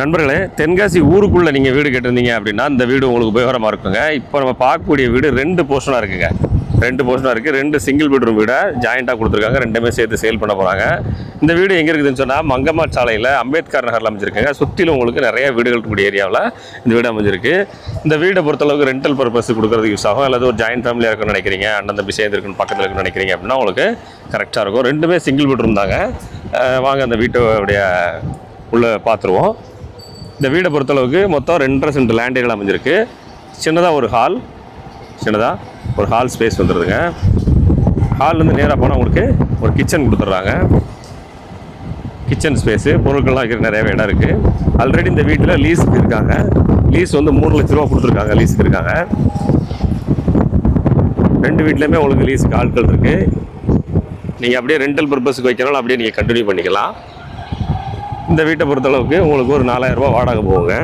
நண்பர்களே தென்காசி ஊருக்குள்ளே நீங்கள் வீடு கேட்டிருந்தீங்க அப்படின்னா இந்த வீடு உங்களுக்கு உபயோகமாக இருக்குங்க. இப்போ நம்ம பார்க்கக்கூடிய வீடு ரெண்டு போர்ஷனாக இருக்குங்க. ரெண்டு போர்ஷனாக இருக்குது ரெண்டு சிங்கிள் பெட்ரூம் வீடை ஜாயிண்ட்டாக கொடுத்துருக்காங்க. ரெண்டுமே சேர்த்து சேல் பண்ண போகிறாங்க இந்த வீடு எங்கே இருக்குதுன்னு சொன்னால் மங்கம்மா சாலையில் அம்பேத்கர் நகரில் அமைஞ்சிருக்குங்க. சுற்றிலும் உங்களுக்கு நிறைய வீடுகள் கூடிய ஏரியாவில் இந்த வீடு அமைஞ்சிருக்கு. இந்த வீடை பொறுத்தளவுக்கு ரெண்டல் பர்பஸ் கொடுக்குறதுக்கு யூஸ் ஆகும். அல்லது ஒரு ஜாயின்ட் ஃபேமிலியாக இருக்குன்னு நினைக்கிறீங்க அண்ணன் தம்பி சேர்ந்து இருக்குன்னு பக்கத்தில் இருக்குன்னு நினைக்கிறீங்க அப்படின்னா உங்களுக்கு கரெக்டாக இருக்கும். ரெண்டுமே சிங்கிள் பெட்ரூம் தாங்க. வாங்க அந்த வீட்டோடைய உள்ளே பார்த்துருவோம். இந்த வீடை பொறுத்தளவுக்கு மொத்தம் ரெண்டரை சென்ட் லேண்ட் ஏரியா அமைஞ்சிருக்கு. சின்னதாக ஒரு ஹால் சின்னதாக ஒரு ஹால் ஸ்பேஸ் வந்துடுதுங்க ஹால்லேருந்து நேராக போனால் உங்களுக்கு ஒரு கிச்சன் கொடுத்துட்றாங்க. கிச்சன் ஸ்பேஸு பொருட்கள்லாம் வைக்கிற நிறைய இடம் இருக்குது ஆல்ரெடி இந்த வீட்டில் லீஸுக்கு இருக்காங்க. லீஸ் வந்து மூணு லட்ச ரூபா கொடுத்துருக்காங்க லீஸுக்கு இருக்காங்க. ரெண்டு வீட்லேயுமே உங்களுக்கு லீஸுக்கு ஆட்கள் இருக்குது நீங்கள் அப்படியே ரெண்டல் பர்பஸுக்கு வைக்கிறனால அப்படியே நீங்கள் கண்டினியூ பண்ணிக்கலாம். இந்த வீட்டை பொறுத்தளவுக்கு உங்களுக்கு ஒரு நாலாயிரரூபா வாடகை போகுங்க.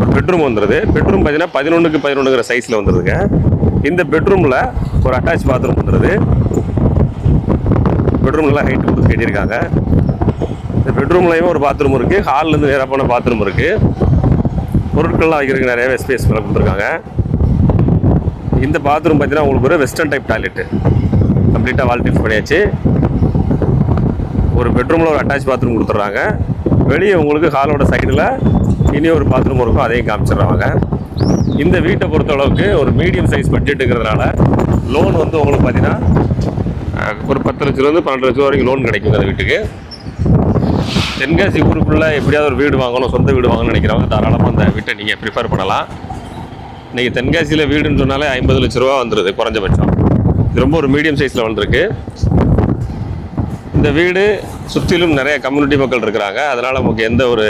ஒரு பெட்ரூம் வந்துடுது பெட்ரூம் பார்த்தீங்கன்னா பதினொன்றுக்கு பதினொன்றுங்கிற சைஸில் வந்துடுதுங்க இந்த பெட்ரூமில் ஒரு அட்டாச் பாத்ரூம் வந்துடுது பெட்ரூம் நல்லா ஹைட் கொடுத்து கட்டியிருக்காங்க. இந்த பெட்ரூம்லேயும் ஒரு பாத்ரூம் இருக்குது ஹால்லேருந்து நேராக போன பாத்ரூம் இருக்குது பொருட்கள்லாம் வைக்கிறதுக்கு நிறையவே ஸ்பேஸ் மேலே கொடுத்துருக்காங்க. இந்த பாத்ரூம் பார்த்தீங்கன்னா உங்களுக்கு ஒரு வெஸ்டர்ன் டைப் டாய்லெட்டு கம்ப்ளீட்டாக வால் டிஃப் பண்ணியாச்சு. ஒரு பெட்ரூமில் ஒரு அட்டாச் பாத்ரூம் கொடுத்துட்றாங்க. வெளியே உங்களுக்கு ஹாலோட சைடில் இனி ஒரு பாத்ரூம் இருக்கும் அதையும் காமிச்சிடுறாங்க. இந்த வீட்டை பொறுத்தளவுக்கு ஒரு மீடியம் சைஸ் பட்ஜெட்டுங்கிறதுனால லோன் வந்து உங்களுக்கு பார்த்தீங்கன்னா ஒரு பத்து லட்சத்துலேருந்து பன்னெண்டு லட்சம் வரைக்கும் லோன் கிடைக்கும் அந்த வீட்டுக்கு. தென்காசி ஊருக்குள்ளே எப்படியாவது ஒரு வீடு வாங்கணும் சொந்த வீடு வாங்கணும்னு நினைக்கிறவங்க தாராளமாக அந்த வீட்டை நீங்கள் ப்ரிஃபர் பண்ணலாம். இன்றைக்கி தென்காசியில் வீடுன்னு சொன்னாலே ஐம்பது லட்ச ரூபா வந்துடுது குறைஞ்சபட்சம். இது ரொம்ப ஒரு மீடியம் சைஸில் வந்திருக்கு. இந்த வீடு சுற்றிலும் நிறைய கம்யூனிட்டி மக்கள் இருக்கிறாங்க. அதனால் நமக்கு எந்த ஒரு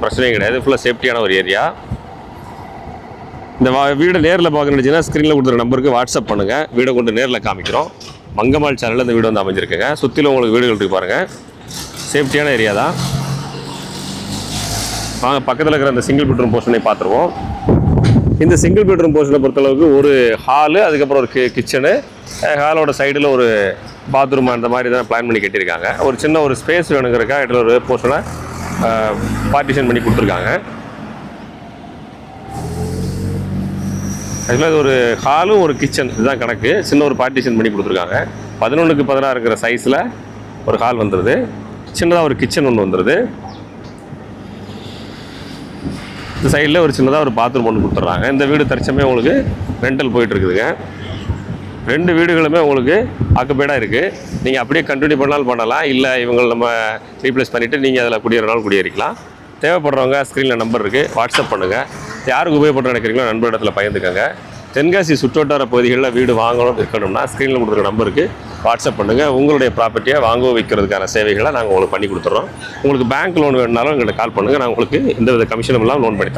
பிரச்சனையும் கிடையாது. ஃபுல்லாக சேஃப்டியான ஒரு ஏரியா இந்த வா வீடு நேரில் பார்க்கணுச்சுன்னா ஸ்க்ரீனில் கொடுத்துருக்க நம்பருக்கு வாட்ஸ்அப் பண்ணுங்கள் வீடை கொண்டு நேரில் காமிக்கிறோம். மங்கம்மாள் சேனலில் இந்த வீடு வந்து அமைஞ்சிருக்குங்க. சுற்றிலும் உங்களுக்கு வீடுகள் இருக்கு பாருங்கள் சேஃப்டியான ஏரியா தான். வாங்க பக்கத்தில் இருக்கிற அந்த சிங்கிள் பெட்ரூம் போர்ஷனை பார்த்துருவோம். இந்த சிங்கிள் பெட்ரூம் போர்ஷனை பொறுத்தளவுக்கு ஒரு ஹாலு அதுக்கப்புறம் ஒரு கி கிச்சனு ஹாலோட சைடில் ஒரு பாத்ரூம் அந்த மாதிரி தான் பிளான் பண்ணி கட்டியிருக்காங்க. ஒரு சின்ன ஒரு ஸ்பேஸ் வேணுங்கிறக்கா இதில் ஒரு போர்ஷனை பார்ட்டிஷன் பண்ணி கொடுத்துருக்காங்க. ஆக்சுவலாக இது ஒரு ஹாலும் ஒரு கிச்சன் இதுதான் கணக்கு. சின்ன ஒரு பார்ட்டிஷன் பண்ணி கொடுத்துருக்காங்க. பதினொன்றுக்கு பதினாறு இருக்கிற சைஸில் ஒரு ஹால் வந்துடுது சின்னதாக ஒரு கிச்சன் ஒன்று வந்துடுது இந்த சைடில் ஒரு சின்னதாக ஒரு பாத்ரூம் ஒன்று கொடுத்துட்றாங்க. இந்த வீடு தரிச்சமே உங்களுக்கு ரெண்டல் போயிட்டுருக்குதுங்க. ரெண்டு வீடுகளுமே உங்களுக்கு ஆக்குப்பேடாக இருக்குது நீங்கள் அப்படியே கண்டினியூ பண்ணாலும் பண்ணலாம். இல்லை இவங்களை நம்ம ரீப்ளேஸ் பண்ணிவிட்டு நீங்கள் அதில் குடியேறினாலும் குடியேறிக்கலாம். தேவைப்படுறவங்க ஸ்க்ரீனில் நம்பர் இருக்குது வாட்ஸ்அப் பண்ணுங்கள் யாருக்கு உபயோகப்பட்டு நினைக்கிறீங்களோ நண்பரிடத்தில் பகிர்ந்துக்கங்க. தென்காசி சுற்றுவட்டார பகுதிகளில் வீடு வாங்கணும் இருக்கணும்னா ஸ்க்ரீனில் கொடுத்துருக்க நம்பருக்கு வாட்ஸ்அப் பண்ணுங்கள் உங்களுடைய ப்ராப்பர்ட்டியை வாங்க விற்கிறதுக்கான சேவைகளை நாங்கள் உங்களுக்கு பண்ணி கொடுத்துறோம். உங்களுக்கு பேங்க் லோன் வேணுனாலும் எங்களுக்கு கால் பண்ணுங்கள் நான் உங்களுக்கு எந்த வித கமிஷனும் இல்லாமல் லோன் பண்ணி